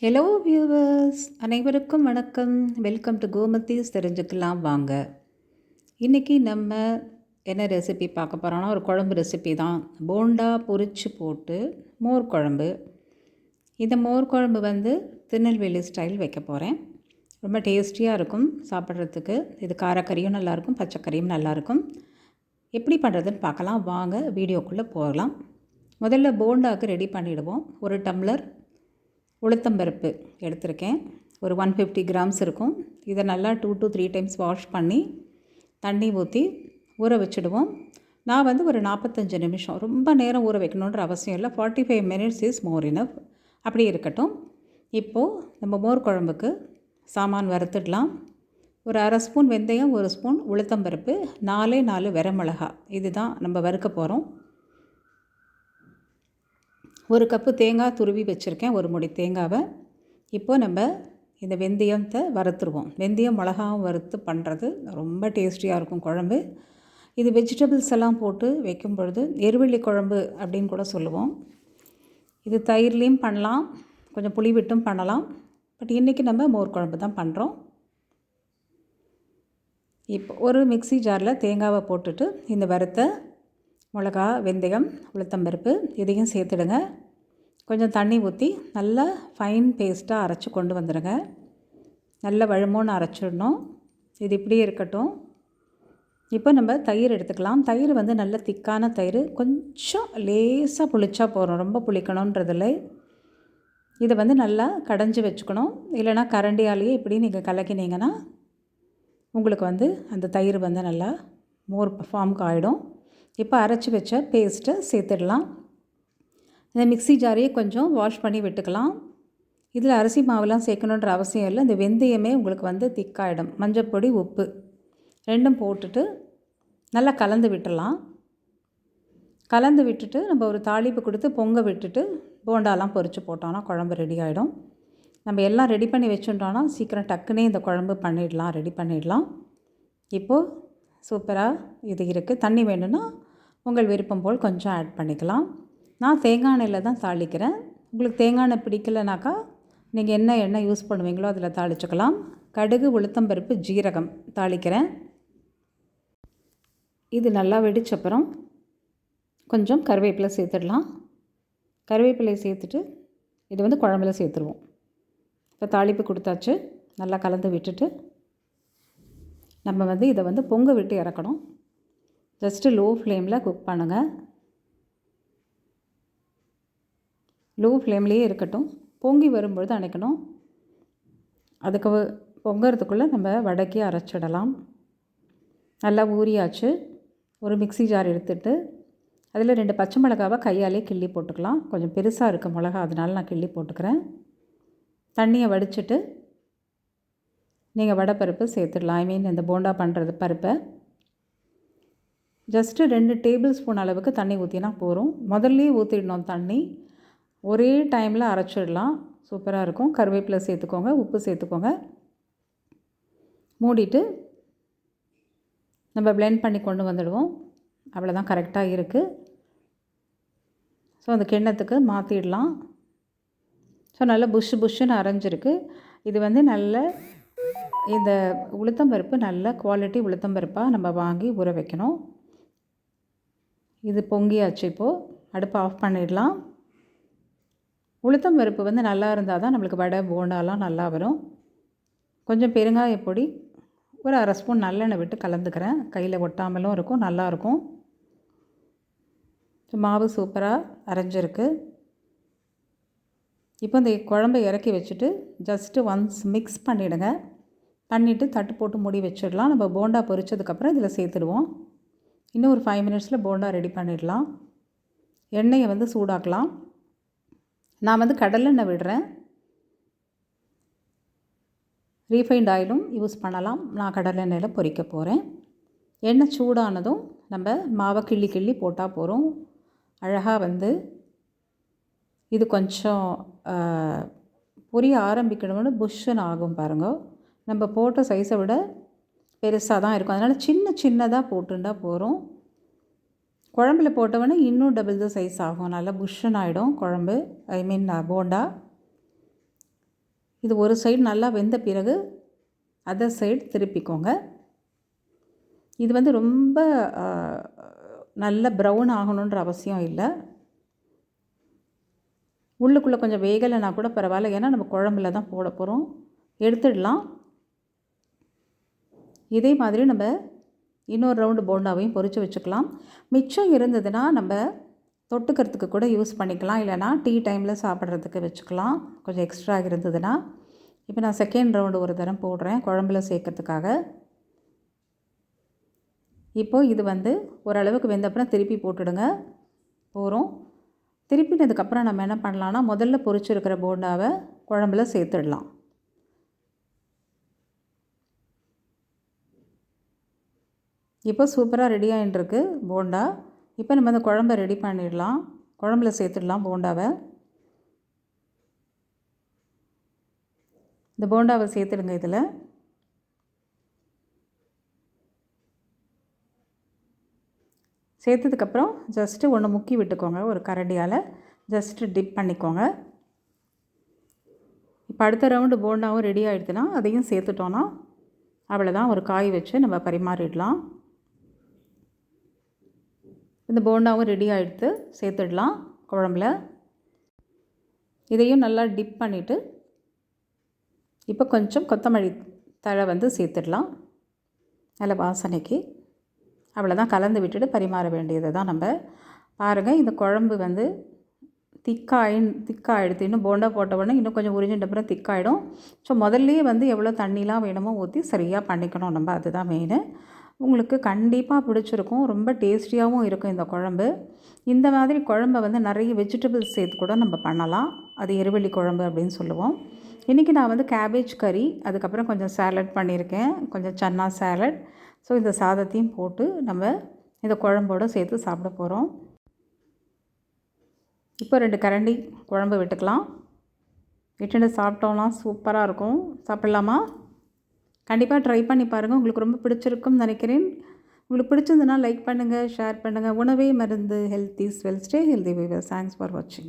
Hello viewers அனைவருக்கும் வணக்கம். Welcome to Gomathi's தெரிஞ்சுக்கலாம் வாங்க. இன்றைக்கி நம்ம என்ன ரெசிபி பார்க்க போகிறோன்னா ஒரு குழம்பு ரெசிபி தான். போண்டா பொரிச்சு போட்டு மோர் குழம்பு. இந்த மோர் குழம்பு வந்து திருநெல்வேலி ஸ்டைல் வைக்க போகிறேன் ரொம்ப டேஸ்டியாக இருக்கும் சாப்பிட்றதுக்கு. இது காரக்கறியும் நல்லாயிருக்கும் பச்சைக்கறியும் நல்லாயிருக்கும். எப்படி பண்ணுறதுன்னு பார்க்கலாம். வாங்க வீடியோக்குள்ளே போகலாம். முதல்ல போண்டாவுக்கு ரெடி பண்ணிவிடுவோம் ஒரு டம்ளர் உளுத்தம்பருப்பு எடுத்திருக்கேன். ஒரு ஒன் ஃபிஃப்டி கிராம்ஸ் இருக்கும். இதை நல்லா two to three times wash பண்ணி தண்ணி ஊற்றி ஊற வச்சுடுவோம். நான் வந்து ஒரு நாற்பத்தஞ்சு நிமிஷம் ரொம்ப நேரம் ஊற வைக்கணுன்ற அவசியம் இல்லை. Forty five minutes is more enough அப்படி இருக்கட்டும். இப்போது நம்ம மோர் குழம்புக்கு சாமான் வறுத்துடலாம். ஒரு அரை ஸ்பூன் வெந்தயம் ஒரு ஸ்பூன் உளுத்தம்பருப்பு நாலே நாலு வரமிளகா. இதுதான் நம்ம வறுக்க போகிறோம் ஒரு கப்பு தேங்காய் துருவி வச்சுருக்கேன் ஒரு முடி தேங்காவை. இப்போது நம்ம இந்த வெந்தயத்தை வறுத்துருவோம். வெந்தயம் மிளகாவும் வறுத்து பண்ணுறது ரொம்ப டேஸ்டியாக இருக்கும் குழம்பு. இது வெஜிடபிள்ஸ் எல்லாம் போட்டு வைக்கும் பொழுது எருவள்ளி குழம்பு அப்படின்னு கூட சொல்லுவோம். இது தயிர்லேயும் பண்ணலாம் கொஞ்சம் புளி விட்டும் பண்ணலாம். பட் இன்றைக்கி நம்ம மோர் குழம்பு தான் பண்ணுறோம் இப்போ ஒரு மிக்சி ஜாரில் தேங்காவை போட்டுட்டு இந்த வறுத்த மிளகா வெந்தயம் உளுத்தம்பருப்பு இதையும் சேர்த்துடுங்க. கொஞ்சம் தண்ணி ஊற்றி நல்லா ஃபைன் பேஸ்ட்டாக அரைச்சி கொண்டு வந்துடுங்க. நல்ல வழுமோன்னு அரைச்சிடணும். இது இப்படியே இருக்கட்டும். இப்போ நம்ம தயிர் எடுத்துக்கலாம். தயிர் வந்து நல்ல திக்கான தயிர். கொஞ்சம் லேசாக புளிச்சா போகிறோம் ரொம்ப புளிக்கணுன்றதில்லை. இதை வந்து நல்லா கடைஞ்சி வச்சுக்கணும். இல்லைனா கரண்டியாலேயே இப்படி நீங்கள் கலக்கினீங்கன்னா உங்களுக்கு வந்து அந்த தயிர் வந்து நல்லா மோர் ஃபார்முக்கு ஆகிடும் இப்போ அரைச்சி வச்ச பேஸ்ட்டை சேர்த்துடலாம். இந்த மிக்சி ஜாரையே கொஞ்சம் வாஷ் பண்ணி விட்டுக்கலாம். இதில் அரிசி மாவுலாம் சேர்க்கணுன்ற அவசியம் இல்லை. இந்த வெந்தயமே உங்களுக்கு வந்து திக்காயிடும். மஞ்சப்பொடி உப்பு ரெண்டும் போட்டுட்டு நல்லா கலந்து விட்டுடலாம். கலந்து விட்டுட்டு நம்ம ஒரு தாளிப்பு கொடுத்து பொங்க விட்டுட்டு போண்டாலாம் பொறிச்சு போட்டோன்னா குழம்பு ரெடி ஆகிடும் நம்ம எல்லாம் ரெடி பண்ணி வச்சுட்டோன்னா சீக்கிரம் டக்குனே இந்த குழம்பு பண்ணிடலாம் ரெடி பண்ணிடலாம். இப்போது சூப்பராக இது இருக்குது தண்ணி வேணும்னா உங்கள் விருப்பம் போல் கொஞ்சம் ஆட் பண்ணிக்கலாம். நான் தேங்காய் எண்ணெயில் தான் தாளிக்கிறேன். உங்களுக்கு தேங்காய் எண்ணெய் பிடிக்கலனாக்கா நீங்கள் என்ன எண்ணெய் யூஸ் பண்ணுவீங்களோ அதில் தாளிச்சுக்கலாம். கடுகு உளுத்தம்பருப்பு ஜீரகம் தாளிக்கிறேன். இது நல்லா வெடிச்சப்புறம் கொஞ்சம் கருவேப்பிலை சேர்த்துடலாம். கருவேப்பிலையை சேர்த்துட்டு இது வந்து குழம்புல சேர்த்துருவோம். இப்போ தாளிப்பு கொடுத்தாச்சு. நல்லா கலந்து விட்டுட்டு நம்ம வந்து இதை வந்து பொங்க விட்டு இறக்கணும். ஜஸ்ட்டு லோ ஃப்ளேமில் குக் பண்ணுங்கள் லோ ஃப்ளேம்லேயே இருக்கட்டும். பொங்கி வரும்பொழுது அணைக்கணும். அதுக்கு பொங்கிறதுக்குள்ளே நம்ம வடக்கி அரைச்சிடலாம். நல்லா ஊறியாச்சு. ஒரு மிக்சி ஜார் எடுத்துட்டு அதில் ரெண்டு பச்சை மிளகாவை கையாலே கிள்ளி போட்டுக்கலாம். கொஞ்சம் பெருசாக இருக்க மிளகா அதனால நான் கிள்ளி போட்டுக்கிறேன். தண்ணியை வடிச்சிட்டு நீங்கள் வடை பருப்பு சேர்த்துடலாம். ஐ மீன் இந்த போண்டா பண்ணுறது பருப்பை. ஜஸ்ட்டு ரெண்டு டேபிள் ஸ்பூன் அளவுக்கு தண்ணி ஊற்றினா போகிறோம் முதல்லே ஊற்றிடணும் தண்ணி. ஒரே டைமில் அரைச்சிடலாம். சூப்பராக இருக்கும். கருவேப்பிலை சேர்த்துக்கோங்க உப்பு சேர்த்துக்கோங்க. மூடிட்டு நம்ம பிளெண்ட் பண்ணி கொண்டு வந்துடுவோம். அவ்வளோதான் கரெக்டாக இருக்குது ஸோ அந்த கிண்ணத்துக்கு மாற்றிடலாம் ஸோ நல்லா புஷ் புஷ்ஷுன்னு அரைஞ்சிருக்கு. இது வந்து நல்ல இந்த உளுத்தம்பருப்பு நல்ல குவாலிட்டி உளுத்தம்பருப்பாக நம்ம வாங்கி ஊற வைக்கணும். இது பொங்கியாச்சு இப்போது அடுப்பை ஆஃப் பண்ணிடலாம். உளுத்தம் பருப்பு வந்து நல்லா இருந்தால் தான் நம்மளுக்கு வடை போண்டாலாம் நல்லா வரும். கொஞ்சம் பெருங்காய பொடி ஒரு அரை ஸ்பூன் நல்லெண்ணெய் விட்டு கலந்துக்கிறேன். கையில் ஒட்டாமலும் இருக்கும் நல்லாயிருக்கும் மாவு சூப்பராக அரைஞ்சிருக்கு. இப்போ இந்த குழம்பை இறக்கி வச்சுட்டு ஜஸ்ட்டு ஒன்ஸ் மிக்ஸ் பண்ணிவிடுங்க பண்ணிவிட்டு தட்டு போட்டு மூடி வச்சிடலாம். நம்ம போண்டா பொரிச்சதுக்கப்புறம் இதில் சேர்த்துடுவோம். இன்னும் ஒரு ஃபைவ் மினிட்ஸில் போண்டா ரெடி பண்ணிடலாம். எண்ணெயை வந்து சூடாக்கலாம். நான் வந்து கடலெண்ணெய் விடுறேன். ரீஃபைண்ட் ஆயிலும் யூஸ் பண்ணலாம். நான் கடலெண்ணெயில் பொரிக்க போகிறேன் எண்ணெய் சூடானதும் நம்ம மாவை கிள்ளி கிள்ளி போட்டால் போகிறோம் அழகாக வந்து இது கொஞ்சம் பொரிய ஆரம்பிக்கணும்னு புஷ்ஷன் ஆகும் பாருங்கள் நம்ம போட்ட சைஸை விட பெருசாக தான் இருக்கும். அதனால் சின்ன சின்னதாக போட்டுண்டா போகிறோம் குழம்புல போட்டவொடனே இன்னும் டபுள் த சைஸ் ஆகும். நல்லா புஷ்ஷன் ஆகிடும் குழம்பு. ஐ மீன் போண்டா. இது ஒரு சைடு நல்லா வெந்த பிறகு அதர் சைடு திருப்பிக்கோங்க. இது வந்து ரொம்ப நல்ல ப்ரௌன் ஆகணுன்ற அவசியம் இல்லை. உள்ளுக்குள்ளே கொஞ்சம் வேகலைன்னா கூட பரவாயில்ல. ஏன்னா நம்ம குழம்புல தான் போட போகிறோம் எடுத்துடலாம். இதே மாதிரி நம்ம இன்னொரு ரவுண்டு போண்டாவையும் பொறிச்சு வச்சுக்கலாம். மிச்சம் இருந்ததுன்னா நம்ம தொட்டுக்கிறதுக்கு கூட யூஸ் பண்ணிக்கலாம். இல்லைனா டீ டைமில் சாப்பிட்றதுக்கு வச்சுக்கலாம். கொஞ்சம் எக்ஸ்ட்ரா இருந்ததுன்னா. இப்போ நான் செகண்ட் ரவுண்டு ஒரு தரம் போடுறேன். குழம்புல சேர்க்கறதுக்காக. இப்போது இது வந்து ஓரளவுக்கு வெந்தப்புறம் திருப்பி போட்டுடுங்க. போகிறோம் திருப்பினதுக்கப்புறம் நம்ம என்ன பண்ணலான்னா முதல்ல பொறிச்சிருக்கிற போண்டாவை குழம்புல சேர்த்துடலாம். இப்போ சூப்பராக ரெடி ஆகிட்டுருக்கு போண்டா. இப்போ நம்ம அந்த குழம்ப ரெடி பண்ணிடலாம். குழம்புல சேர்த்துடலாம் போண்டாவை. இந்த போண்டாவை சேர்த்துடுங்க இதில். சேர்த்ததுக்கப்புறம் ஜஸ்ட்டு ஒன்று முக்கி விட்டுக்கோங்க ஒரு கரண்டியால். ஜஸ்ட்டு டிப் பண்ணிக்கோங்க. இப்போ அடுத்த ரவுண்டு போண்டாவும் ரெடி ஆகிடுதுன்னா அதையும் சேர்த்துட்டோன்னா அவ்வளோதான் ஒரு காய் வச்சு நம்ம பரிமாறிடலாம். இந்த போண்டாவும் ரெடி ஆகிடுத்து சேர்த்துடலாம் குழம்புல. இதையும் நல்லா டிப் பண்ணிவிட்டு இப்போ கொஞ்சம் கொத்தமல்லி தழை வந்து சேர்த்துடலாம். நல்ல வாசனைக்கு. அவ்வளோதான் கலந்து விட்டுட்டு பரிமாற வேண்டியது தான் நம்ம பாருங்கள் இந்த குழம்பு வந்து திக்காயின் திக்காகிடுது இன்னும் போண்டா போட்ட உடனே இன்னும் கொஞ்சம் உறிஞ்சிட்ட அப்புறம் திக்காயிடும். ஸோ முதல்லையே வந்து எவ்வளோ தண்ணிலாம் வேணுமோ ஊற்றி சரியாக பண்ணிக்கணும் நம்ம. அதுதான் மெயின் உங்களுக்கு கண்டிப்பாக பிடிச்சிருக்கும். ரொம்ப டேஸ்டியாகவும் இருக்கும் இந்த குழம்பு. இந்த மாதிரி குழம்பை வந்து நிறைய வெஜிடபிள்ஸ் சேர்த்து கூட நம்ம பண்ணலாம். அது எருவள்ளி குழம்பு அப்படின்னு சொல்லுவோம். இன்றைக்கி நான் வந்து கேபேஜ் கறி அதுக்கப்புறம் கொஞ்சம் சேலட் பண்ணியிருக்கேன். கொஞ்சம் சன்னா சேலட் ஸோ இந்த சாதத்தையும் போட்டு நம்ம இந்த குழம்போடு சேர்த்து சாப்பிட போகிறோம் இப்போ ரெண்டு கரண்டி குழம்பு விட்டுக்கலாம். விட்டுட்டு சாப்பிட்டோம்னா சூப்பராக இருக்கும். சாப்பிட்லாமா? கண்டிப்பாக ட்ரை பண்ணி பாருங்கள் உங்களுக்கு ரொம்ப பிடிச்சிருக்கும்னு நினைக்கிறேன். உங்களுக்கு பிடிச்சிருந்ததுன்னா லைக் பண்ணுங்கள் ஷேர் பண்ணுங்கள் உணவே மருந்து healthy well stay healthy viewer thanks for வாட்சிங்